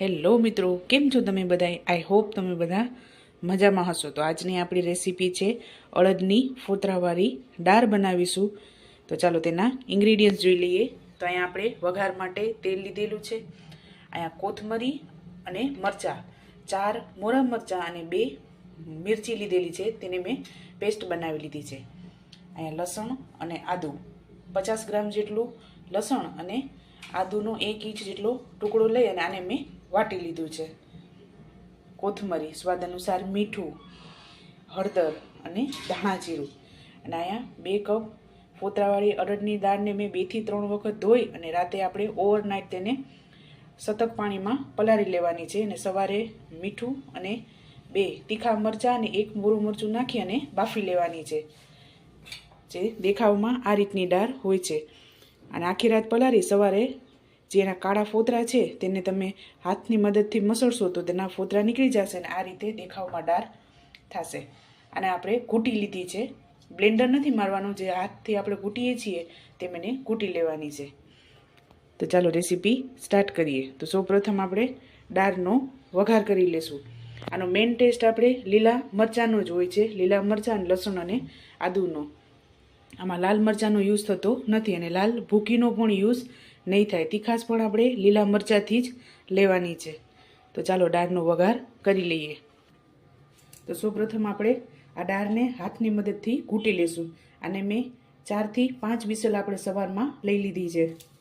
Hello મિત્રો, કેમ છો તમે બધા આઈ હોપ તમે બધા મજામાં હશો. તો આજની આપણી રેસીપી છે અડદની ફોતરાવાળી દાળ બનાવીશું. તો ચાલો તેના ઇન્ગ્રીડિયન્ટ્સ જોઈ લઈએ. તો અહીંયા આપણે વઘાર માટે તેલ લીધેલું છે. અહીંયા કોથમરી અને મરચાં. ચાર મોરા મરચાં અને બે મિરચી લીધેલી છે. તેને મેં પેસ્ટ બનાવી લીધી છે. અહીંયા લસણ અને આદું. પચાસ ગ્રામ જેટલું લસણ અને આદુનો એક ઇંચ જેટલો ટુકડો લઈ અને આને મેં વાટી લીધું છે. કોથમરી સ્વાદ અનુસાર મીઠું, હળદર અને ધાણા જીરું અને અહીંયા બે કપ ફોતરાવાળી અડદની દાળને મેં બેથી ત્રણ વખત ધોઈ અને રાતે આપણે ઓવરનાઇટ તેને સતત પાણીમાં પલાળી લેવાની છે અને સવારે મીઠું અને બે તીખા મરચાં અને એક મોરું મરચું નાખી અને બાફી લેવાની છે. જે દેખાવમાં આ રીતની દાળ હોય છે. અને આખી રાત પલાળી સવારે જે એના કાળા ફોતરા છે, તેને તમે હાથની મદદથી મસળશો તો તેના ફોતરા નીકળી જશે અને આ રીતે દેખાવમાં ડાર થશે. અને આપણે કૂટી લીધી છે. બ્લેન્ડર નથી મારવાનું, જે હાથથી આપણે કૂટીએ છીએ તે મને કૂટી લેવાની છે. તો ચાલો રેસીપી સ્ટાર્ટ કરીએ. તો સૌપ્રથમ આપણે દાળનો વઘાર કરી લેશું. આનો મેઇન ટેસ્ટ આપણે લીલા મરચાંનો જ હોય છે. લીલા મરચાં, લસણ અને આદુનો. આમાં લાલ મરચાંનો યુઝ થતો નથી અને લાલ ભૂકીનો પણ યુઝ નહીં થાય. તીખાસ પણ આપણે લીલા મરચાંથી જ લેવાની છે. તો ચાલો દાળનો વઘાર કરી લઈએ. તો સૌપ્રથમ આપણે આ દાળને હાથની મદદથી ઘૂંટી લેશું. અને મેં ચારથી પાંચ વિસલ આપણે સવારમાં લઈ લીધી છે.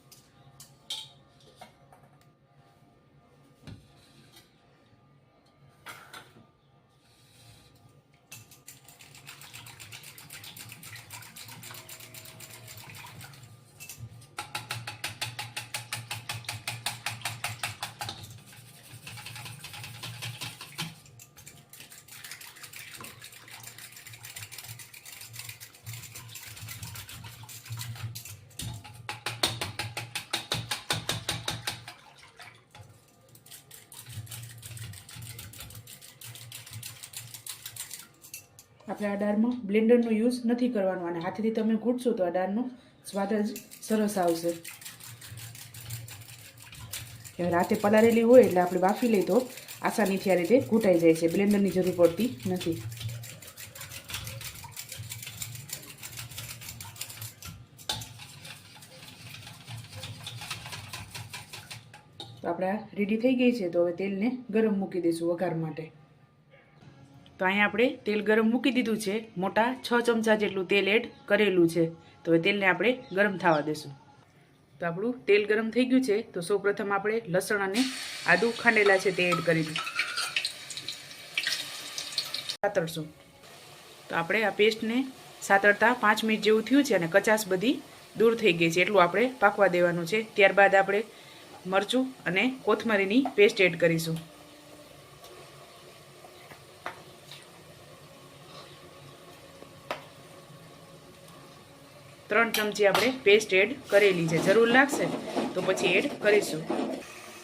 આપણે આ દાળમાં બ્લેન્ડરનો યુઝ નથી કરવાનો અને હાથથી તમે ઘૂંટશો તો આ દાળનો સ્વાદ જ સરસ આવશે. રાતે પલાળેલી હોય એટલે આપણે બાફી લઈએ તો આસાનીથી આ રીતે ઘૂંટાઈ જાય છે. બ્લેન્ડરની જરૂર પડતી નથી. તો આપણે રેડી થઈ ગઈ છે. તો હવે તેલને ગરમ મૂકી દઈશું વઘાર માટે. તો અહીંયા આપણે તેલ ગરમ મૂકી દીધું છે. મોટા છ ચમચા જેટલું તેલ એડ કરેલું છે. તો હવે તેલને આપણે ગરમ થવા દેશું. તો આપણું તેલ ગરમ થઈ ગયું છે. તો સૌપ્રથમ આપણે લસણ અને આદું ખાંડેલા છે તે એડ કરી દઉં. સાતરશું તો આપણે આ પેસ્ટને સાતરતા પાંચ મિનિટ જેવું થયું છે અને કચાસ બધી દૂર થઈ ગઈ છે. એટલું આપણે પાકવા દેવાનું છે. ત્યારબાદ આપણે મરચું અને કોથમરીની પેસ્ટ એડ કરીશું. ત્રણ ચમચી આપણે પેસ્ટ એડ કરેલી છે. જરૂર લાગશે તો પછી એડ કરીશું.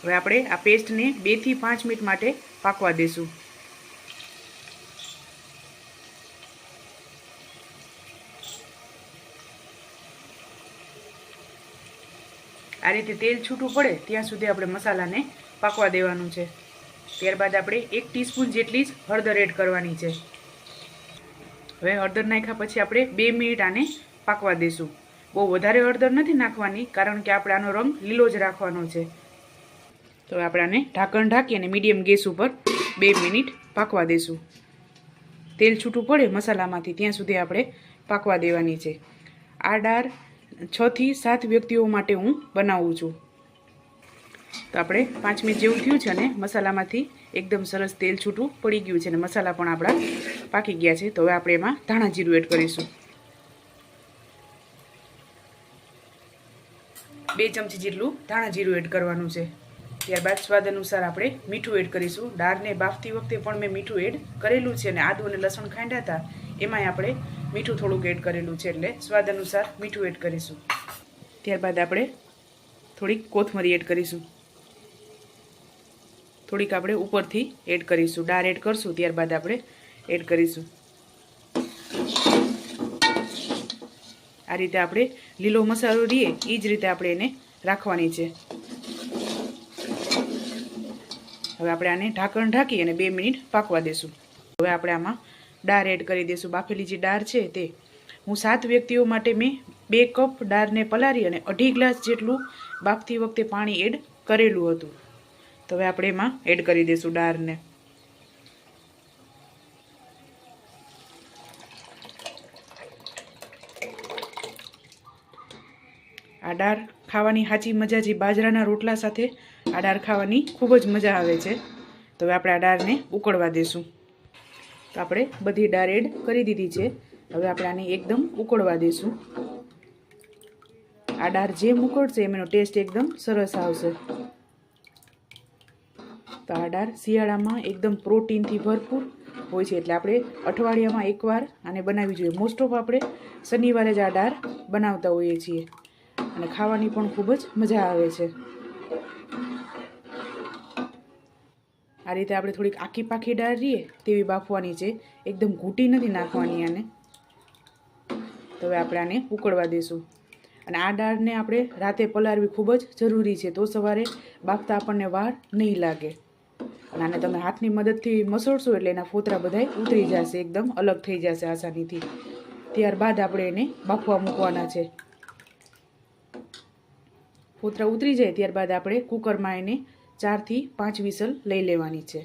હવે આપણે આ પેસ્ટને બેથી પાંચ મિનિટ માટે પાકવા દઈશું આ રીતે તેલ છૂટું પડે ત્યાં સુધી આપણે મસાલાને પાકવા દેવાનું છે. ત્યારબાદ આપણે એક ટીસ્પૂન જેટલી જ હળદર એડ કરવાની છે. હવે હળદર નાખ્યા પછી આપણે બે મિનિટ આને પાકવા દઈશું બહુ વધારે હળદર નથી નાખવાની, કારણ કે આપણે આનો રંગ લીલો જ રાખવાનો છે. તો આપણે આને ઢાંકણ ઢાંકી અને મીડિયમ ગેસ ઉપર બે મિનિટ પાકવા દઈશું તેલ છૂટું પડે મસાલામાંથી, ત્યાં સુધી આપણે પાકવા દેવાની છે. આ દાળ છથી સાત વ્યક્તિઓ માટે હું બનાવું છું. તો આપણે પાંચ મિનિટ જેવું થયું છે અને મસાલામાંથી એકદમ સરસ તેલ છૂટું પડી ગયું છે અને મસાલા પણ આપણા પાકી ગયા છે. તો હવે આપણે એમાં ધાણા જીરું એડ કરીશું. બે ચમચી જેટલું ધાણા જીરું એડ કરવાનું છે. ત્યારબાદ સ્વાદ અનુસાર આપણે મીઠું એડ કરીશું. દાળને બાફતી વખતે પણ મેં મીઠું એડ કરેલું છે અને આદુ અને લસણ ખાંડ્યા હતા. એમાંય આપણે મીઠું થોડુંક એડ કરેલું છે એટલે સ્વાદ અનુસાર મીઠું એડ કરીશું. ત્યારબાદ આપણે થોડીક કોથમરી એડ કરીશું. થોડીક આપણે ઉપરથી એડ કરીશું. દાળ એડ કરશું, ત્યારબાદ આપણે એડ કરીશું. આ રીતે આપણે લીલો મસાલો રહીએ એ જ રીતે આપણે એને રાખવાની છે. હવે આપણે આને ઢાંકણ ઢાંકી અને બે મિનિટ પાકવા દેશું. હવે આપણે આમાં દાળ એડ કરી દઈશું બાફેલી જે દાળ છે તે હું સાત વ્યક્તિઓ માટે મેં બે કપ દાળને પલાળી અને અઢી ગ્લાસ જેટલું બાફતી વખતે પાણી એડ કરેલું હતું. તો હવે આપણે એમાં એડ કરી દઈશું દાળને આ દાળ ખાવાની સાચી મજા જે બાજરાના રોટલા સાથે આ દાળ ખાવાની ખૂબ જ મજા આવે છે. તો હવે આપણે આ દાળને ઉકળવા દઈશું તો આપણે બધી દાળ એડ કરી દીધી છે. હવે આપણે આને એકદમ ઉકળવા દઈશું આ દાળ જેમ ઉકળશે એમ એનો ટેસ્ટ એકદમ સરસ આવશે. તો આ દાળ શિયાળામાં એકદમ પ્રોટીનથી ભરપૂર હોય છે. એટલે આપણે અઠવાડિયામાં એકવાર આને બનાવવી જોઈએ. મોસ્ટ ઓફ આપણે શનિવારે જ આ દાળ બનાવતા હોઈએ છીએ. અને ખાવાની પણ ખૂબ જ મજા આવે છે. આ રીતે આપણે થોડીક આખી પાખી દાળ રહીએ તેવી બાફવાની છે. એકદમ ઘૂંટી નથી નાખવાની આને. તો હવે આપણે આને ઉકળવા દઈશું. અને આ દાળને આપણે રાતે પલાળવી ખૂબ જ જરૂરી છે, તો સવારે બાફતા આપણને વાર નહીં લાગે. અને આને તમે હાથની મદદથી મસળશો એટલે એના ફોતરા બધાય ઉતરી જશે, એકદમ અલગ થઈ જશે આસાનીથી. ત્યારબાદ આપણે એને બાફવા મૂકવાના છે. ફોતરા ઉતરી જાય ત્યારબાદ આપણે કુકરમાં એને ચારથી પાંચ વિસલ લઈ લેવાની છે.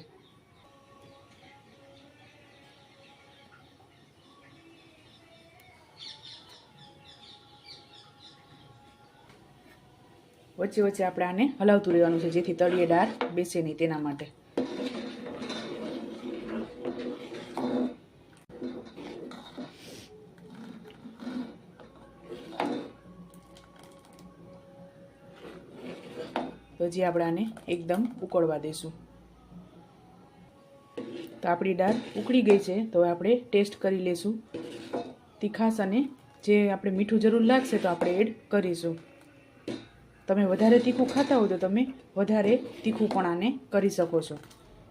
વચ્ચે વચ્ચે આપણે આને હલાવતું રહેવાનું છે, જેથી તળિયે દાળ બેસે નહીં તેના માટે. તો હજી આપણે આને એકદમ ઉકળવા દઈશું તો આપણી દાળ ઉકળી ગઈ છે, તો આપણે ટેસ્ટ કરી લઈશું તીખાસ અને જે આપણે મીઠું જરૂર લાગશે તો આપણે એડ કરીશું. તમે વધારે તીખું ખાતા હો તો તમે વધારે તીખું પણ આને કરી શકો છો.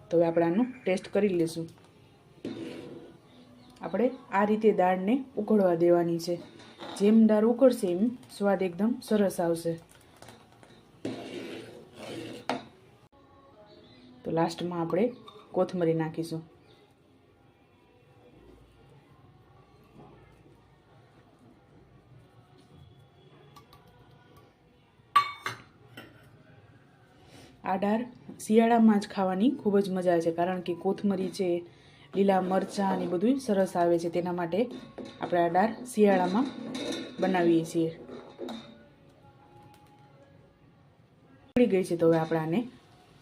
તો હવે આપણે આનું ટેસ્ટ કરી લઈશું આપણે આ રીતે દાળને ઉકળવા દેવાની છે. જેમ દાળ ઉકળશે એમ સ્વાદ એકદમ સરસ આવશે. તો લાસ્ટમાં આપણે કોથમરી નાખીશું. આ ડાર શિયાળામાં જ ખાવાની ખૂબ જ મજા આવે છે, કારણ કે કોથમરી છે, લીલા મરચાં અને બધું સરસ આવે છે, તેના માટે આપણે આ ડાર શિયાળામાં બનાવીએ છીએ. ગઈ છે, તો હવે આપણે આને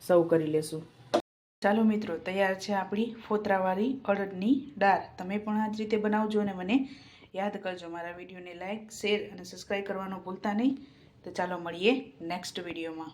સર્વ કરી લેશું. ચાલો મિત્રો, તૈયાર છે આપણી ફોતરાવાળી અડદની દાળ. તમે પણ આ જ રીતે બનાવજો અને મને યાદ કરજો મારા વિડીયોને લાઇક શેર અને સબસ્ક્રાઈબ કરવાનું ભૂલતા નહીં. તો ચાલો મળીએ નેક્સ્ટ વિડીયોમાં.